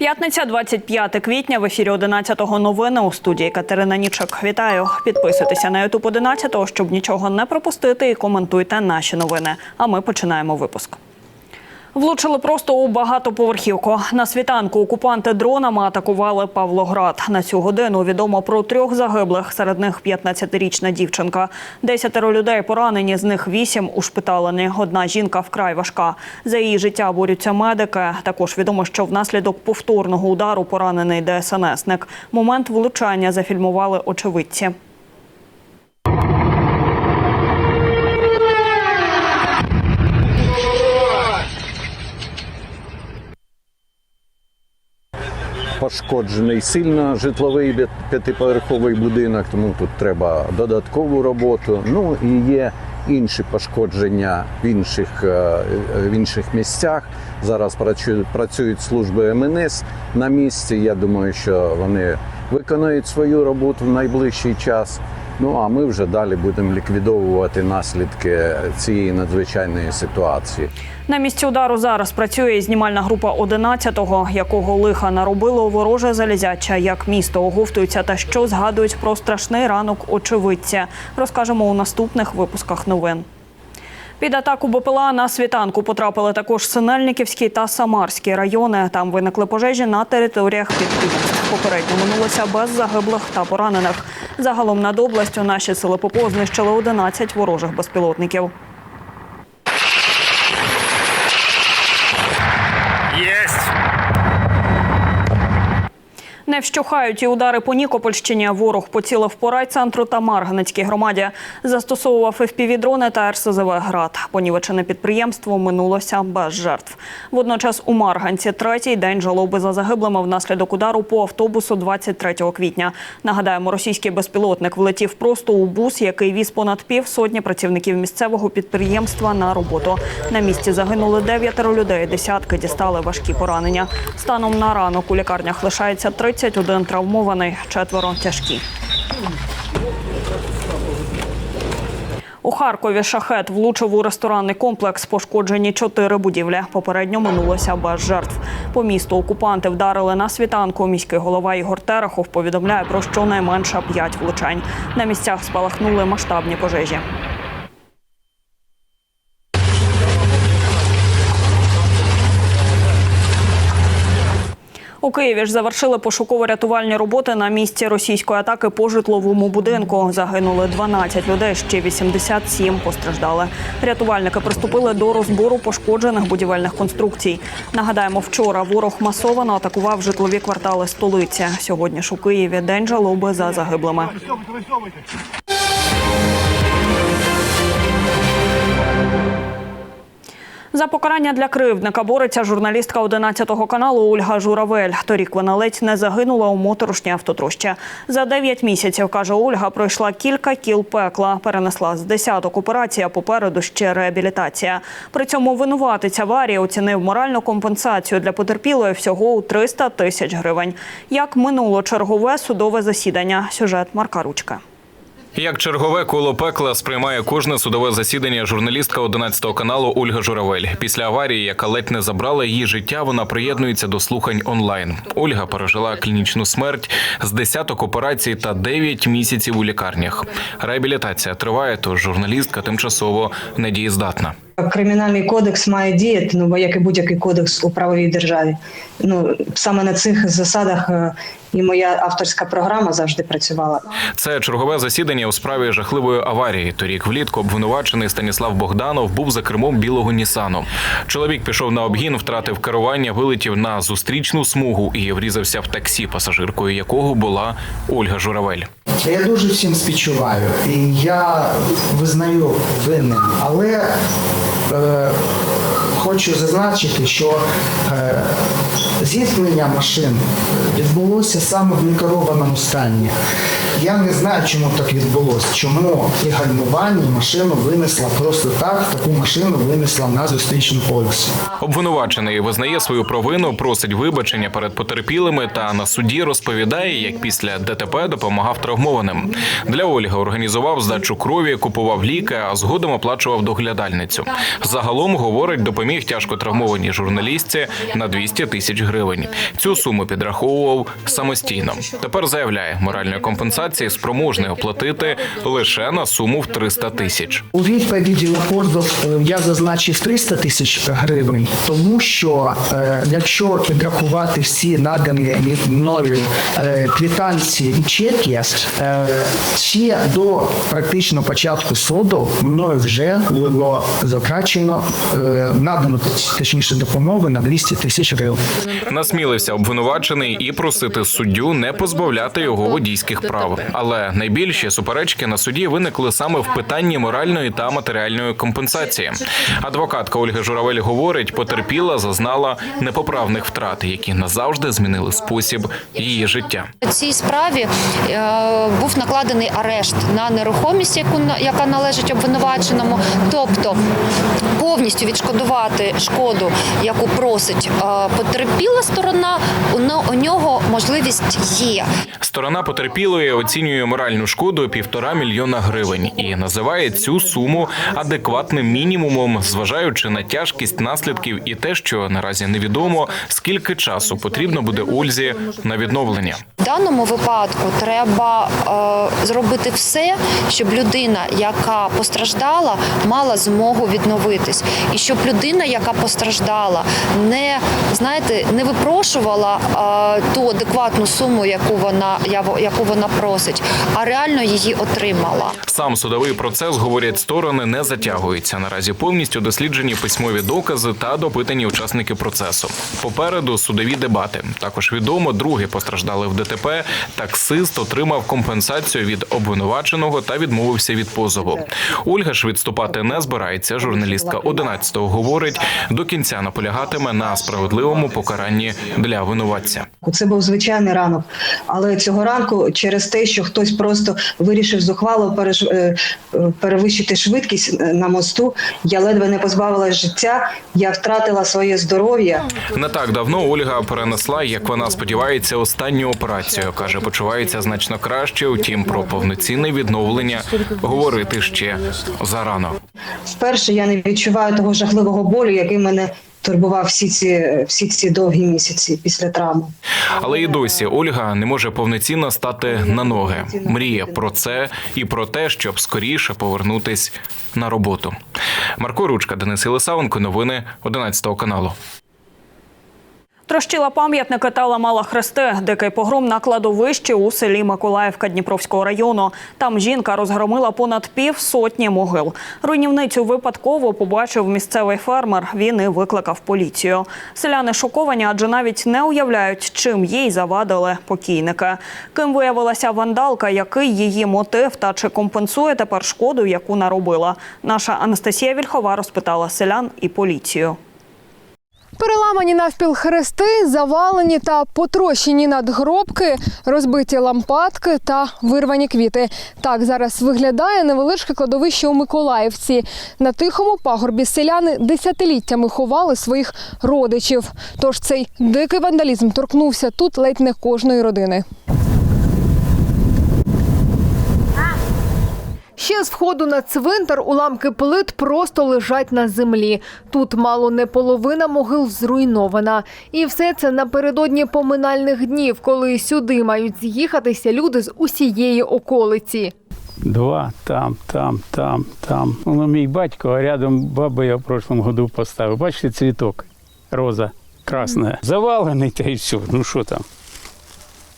П'ятниця, 25 квітня. В ефірі 11-го новини у студії Катерина Нічок. Вітаю. Підписуйтеся на Ютуб 11-го, щоб нічого не пропустити, і коментуйте наші новини. А ми починаємо випуск. Влучили просто у багатоповерхівку. На світанку окупанти дронами атакували Павлоград. На цю годину відомо про трьох загиблих. Серед них 15-річна дівчинка. Десятеро людей поранені, з них вісім ушпиталені. Одна жінка вкрай важка. За її життя борються медики. Також відомо, що внаслідок повторного удару поранений ДСНСник. Момент влучання зафільмували очевидці. Пошкоджений сильно житловий п'ятиповерховий будинок, тому тут треба додаткову роботу. Ну і є інші пошкодження в інших, е, в інших місцях. Зараз працюють, працюють служби МНС на місці. Я думаю, що вони виконують свою роботу в найближчий час. Ну а ми вже далі будемо ліквідовувати наслідки цієї надзвичайної ситуації. На місці удару зараз працює знімальна група 11-го, якого лиха наробило вороже залізяча, як місто оговтується та що згадують про страшний ранок очевидця. Розкажемо у наступних випусках новин. Під атаку БПЛА на світанку потрапили також Синельниківський та Самарський райони. Там виникли пожежі на територіях підприємств. Попередньо минулося без загиблих та поранених. Загалом над областю наші сили ППО знищили 11 ворожих безпілотників. Не вщухають і удари по Нікопольщині. Ворог поцілив по райцентру та Марганецькій громаді. Застосовував FPV-дрони та РСЗВ «Град». Понівечене підприємство минулося без жертв. Водночас у Марганці третій день жалоби за загиблими внаслідок удару по автобусу 23 квітня. Нагадаємо, російський безпілотник влетів просто у бус, який віз понад півсотні працівників місцевого підприємства на роботу. На місці загинули дев'ятеро людей, десятки дістали важкі поранення. Станом на ранок у лікарнях лишається 31 травмований, четверо тяжкі. У Харкові шахет влучив у ресторанний комплекс. Пошкоджені чотири будівлі. Попередньо минулося без жертв. По місту окупанти вдарили на світанку. Міський голова Ігор Терехов повідомляє про щонайменше п'ять влучань. На місцях спалахнули масштабні пожежі. У Києві ж завершили пошуково-рятувальні роботи на місці російської атаки по житловому будинку. Загинули 12 людей, ще 87 постраждали. Рятувальники приступили до розбору пошкоджених будівельних конструкцій. Нагадаємо, вчора ворог масово атакував житлові квартали столиці. Сьогодні ж у Києві день жалоби за загиблими. За покарання для кривдника бореться журналістка 11 каналу Ольга Журавель. Торік вона ледь не загинула у моторошній автотрощі. За 9 місяців, каже Ольга, пройшла кілька кіл пекла. Перенесла з десяток операцій, а попереду ще реабілітація. При цьому винуватець аварії оцінив моральну компенсацію для потерпілої всього у 300 тисяч гривень. Як минуло чергове судове засідання? Сюжет Марка Ручка. Як чергове коло пекла сприймає кожне судове засідання журналістка 11 каналу Ольга Журавель. Після аварії, яка ледь не забрала її життя, вона приєднується до слухань онлайн. Ольга пережила клінічну смерть з десяток операцій та 9 місяців у лікарнях. Реабілітація триває, тож журналістка тимчасово недієздатна. Кримінальний кодекс має діяти, ну як і будь-який кодекс у правовій державі. Ну саме на цих засадах е, і моя авторська програма завжди працювала. Це чергове засідання у справі жахливої аварії. Торік влітку обвинувачений Станіслав Богданов був за кермом білого Нісану. Чоловік пішов на обгін, втратив керування, вилетів на зустрічну смугу і врізався в таксі, пасажиркою якого була Ольга Журавель. Я дуже всім співчуваю, і я визнаю винним, але е, хочу зазначити, що е, зіткнення машин відбулося саме в некерованому стані. Я не знаю, чому так відбулося, чому при гальмуванні машину винесла просто так, таку машину винесла на зустрічну полосу. Обвинувачений визнає свою провину, просить вибачення перед потерпілими та на суді розповідає, як після ДТП допомагав травмованим. Для Ольги організував здачу крові, купував ліки, а згодом оплачував доглядальницю. Загалом говорить, допоміг тяжко травмованій журналістці на 200 тисяч гривень. Цю суму підраховував самостійно. Тепер заявляє, моральної компенсації спроможний оплатити лише на суму в 300 тисяч. У відповіді на позов е, я зазначив 300 тисяч гривень, тому що е, якщо підрахувати всі надані мною е, квитанції і чеки, ще до практично початку суду мною вже було затрачено е, надано точніше допомоги на 200 тисяч гривень. Насмілився обвинувачений і просити суддю не позбавляти його водійських прав. Але найбільші суперечки на суді виникли саме в питанні моральної та матеріальної компенсації. Адвокатка Ольга Журавель говорить, потерпіла, зазнала непоправних втрат, які назавжди змінили спосіб її життя. У цій справі е, був накладений арешт на нерухомість, яку на- яка належить обвинуваченому, тобто повністю відшкодувати шкоду, яку просить е, потерпіла сторона. У нього можливість є. Сторона потерпілої оцінює моральну шкоду півтора мільйона гривень і називає цю суму адекватним мінімумом, зважаючи на тяжкість наслідків і те, що наразі невідомо, скільки часу потрібно буде Ользі на відновлення. Даному випадку треба е, зробити все, щоб людина, яка постраждала, мала змогу відновитись, і щоб людина, яка постраждала, не знаєте, не випрошувала е, ту адекватну суму, яку вона яку вона просить, а реально її отримала. Сам судовий процес, говорять сторони, не затягується. Наразі повністю досліджені письмові докази та допитані учасники процесу. Попереду судові дебати. Також відомо, другий постраждалий в ДТП. Таксист отримав компенсацію від обвинуваченого та відмовився від позову. Ольга ж відступати не збирається. Журналістка 11-го говорить, до кінця наполягатиме на справедливому покаранні для винуватця. Це був звичайний ранок, але цього ранку, через те, що хтось просто вирішив зухвало е, перевищити швидкість е, на мосту, я ледве не позбавилась життя. Я втратила своє здоров'я. Не так давно Ольга перенесла, як вона сподівається, останню операцію. Каже, почувається значно краще. Утім, про повноцінне відновлення говорити ще зарано. Вперше я не відчуваю того жахливого болю, який мене турбував всі ці всі ці довгі місяці після травми. Але і досі Ольга не може повноцінно стати на ноги. Мріє про це і про те, щоб скоріше повернутись на роботу. Марко Ручка, Денис Єлисавенко, новини 11 каналу. Трощила пам'ятники та ламала хрести. Дикий погром на кладовищі у селі Миколаївка Дніпровського району. Там жінка розгромила понад пів сотні могил. Руйнівницю випадково побачив місцевий фермер. Він і викликав поліцію. Селяни шоковані, адже навіть не уявляють, чим їй завадили покійники. Ким виявилася вандалка, який її мотив та чи компенсує тепер шкоду, яку наробила. Наша Анастасія Вільхова розпитала селян і поліцію. Переламані навпіл хрести, завалені та потрощені надгробки, розбиті лампадки та вирвані квіти. Так зараз виглядає невеличке кладовище у Миколаївці. На тихому пагорбі селяни десятиліттями ховали своїх родичів. Тож цей дикий вандалізм торкнувся тут ледь не кожної родини. Ще з входу на цвинтар уламки плит просто лежать на землі. Тут мало не половина могил зруйнована. І все це напередодні поминальних днів, коли сюди мають з'їхатися люди з усієї околиці. Два, там, там, там, там. Ну, мій батько, а рядом баба я в прошлом году поставив. Бачите, цвіток, роза красна. Завалений та й все. Ну що там?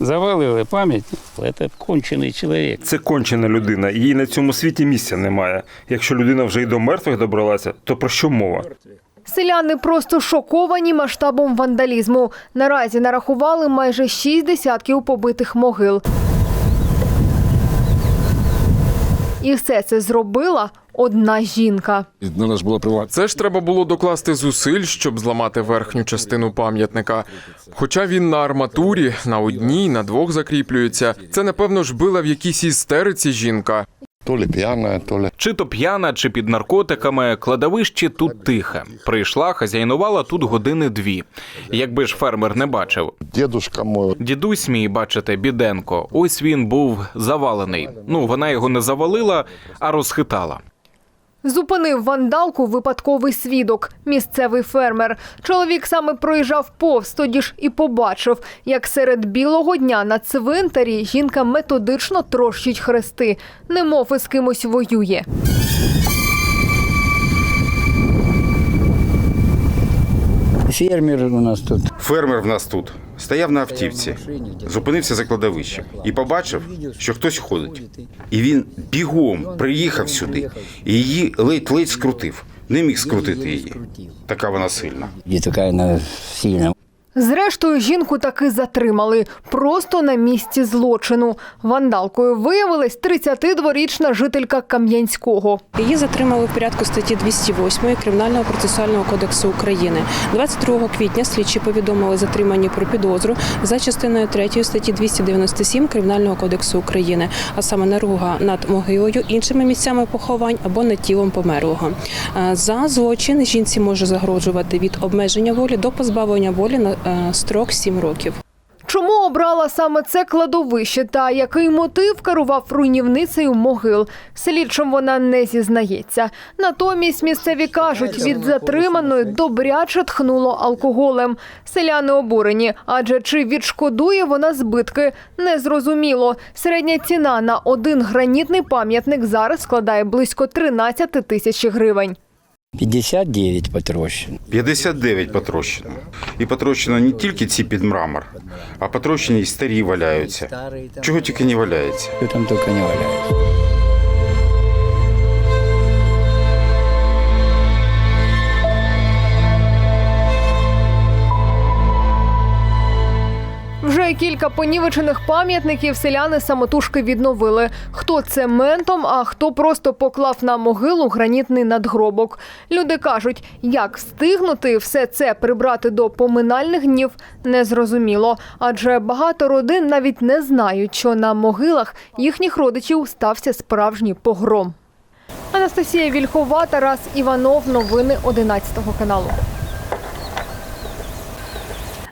Завалили пам'ятник. Це кончений чоловік. Це кончена людина, їй на цьому світі місця немає. Якщо людина вже й до мертвих добралася, то про що мова? Селяни просто шоковані масштабом вандалізму. Наразі нарахували майже шість десятків побитих могил. І все це зробила одна жінка. Це ж треба було докласти зусиль, щоб зламати верхню частину пам'ятника. Хоча він на арматурі, на одній, на двох закріплюється. Це, напевно, ж била в якійсь істериці жінка. То ли п'яна, то ли. Чи то п'яна, чи під наркотиками, кладовище тут тихе. Прийшла, хазяйнувала тут години дві. Якби ж фермер не бачив. Дідушка мой. Дідусь мій, бачите, біденко. Ось він був завалений. Ну, вона його не завалила, а розхитала. Зупинив вандалку випадковий свідок, місцевий фермер. Чоловік саме проїжджав повз, тоді ж і побачив, як серед білого дня на цвинтарі жінка методично трощить хрести, немов із кимось воює. Фермер у нас тут. Фермер в нас тут стояв на автівці, зупинився за кладовищем і побачив, що хтось ходить. І він бігом приїхав сюди і її ледь-ледь скрутив. Не міг скрутити її. Така вона сильна. І така вона сильна. Зрештою, жінку таки затримали просто на місці злочину. Вандалкою виявилась 32-річна жителька Кам'янського. Її затримали в порядку статті 208 Кримінального процесуального кодексу України. 22 квітня слідчі повідомили затримані про підозру за частиною 3 статті 297 Кримінального кодексу України, а саме наруга над могилою, іншими місцями поховань або над тілом померлого. Е, За злочин жінці може загрожувати від обмеження волі до позбавлення волі на е, строк 7 років. Чому обрала саме це кладовище та який мотив керував руйнівницею могил? Слідчим вона не зізнається. Натомість місцеві кажуть, від затриманої добряче тхнуло алкоголем. Селяни обурені, адже чи відшкодує вона збитки, незрозуміло. Середня ціна на один гранітний пам'ятник зараз складає близько 13 тисяч гривень. 59 потрощено. 59 потрощено. І потрощено не тільки ці під мрамор, а потрощені й старі валяються. Чого тільки не валяється. Що там тільки не валяється. Вже кілька понівечених пам'ятників селяни самотужки відновили. Хто цементом, а хто просто поклав на могилу гранітний надгробок. Люди кажуть, як встигнути все це прибрати до поминальних днів, незрозуміло. Адже багато родин навіть не знають, що на могилах їхніх родичів стався справжній погром. Анастасія Вільхова, Тарас Іванов. Новини 11 каналу.